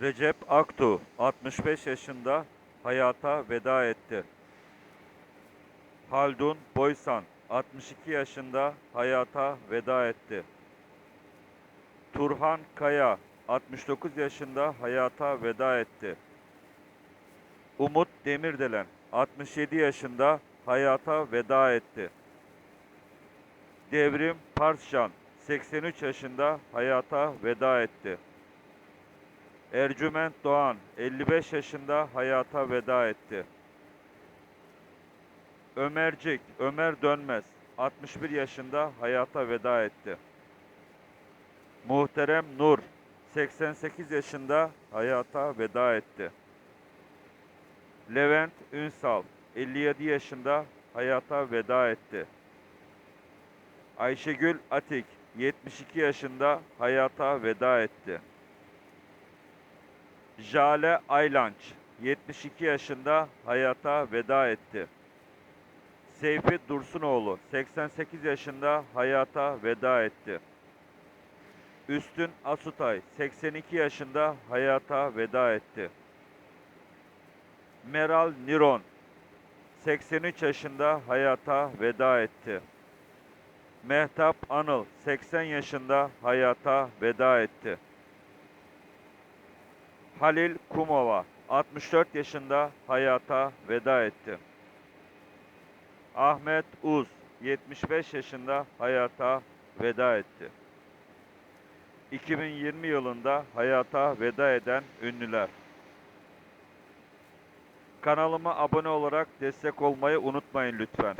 Recep Aktu 65 yaşında hayata veda etti. Haldun Boysan 62 yaşında hayata veda etti. Turhan Kaya 69 yaşında hayata veda etti. Umut Demirdelen 67 yaşında hayata veda etti. Devrim Parscan 83 yaşında hayata veda etti. Ercüment Doğan 55 yaşında hayata veda etti. Ömercik Ömer Dönmez 61 yaşında hayata veda etti. Muhterem Nur 88 yaşında hayata veda etti. Levent Ünsal 57 yaşında hayata veda etti. Ayşegül Atik 72 yaşında hayata veda etti. Jale Aylanç 72 yaşında hayata veda etti. Seyfi Dursunoğlu 88 yaşında hayata veda etti. Üstün Asutay 82 yaşında hayata veda etti. Meral Niron 83 yaşında hayata veda etti. Mehtap Anıl 80 yaşında hayata veda etti. Halil Kumova 64 yaşında hayata veda etti. Ahmet Uz 75 yaşında hayata veda etti. 2020 yılında hayata veda eden ünlüler. Kanalıma abone olarak destek olmayı unutmayın lütfen.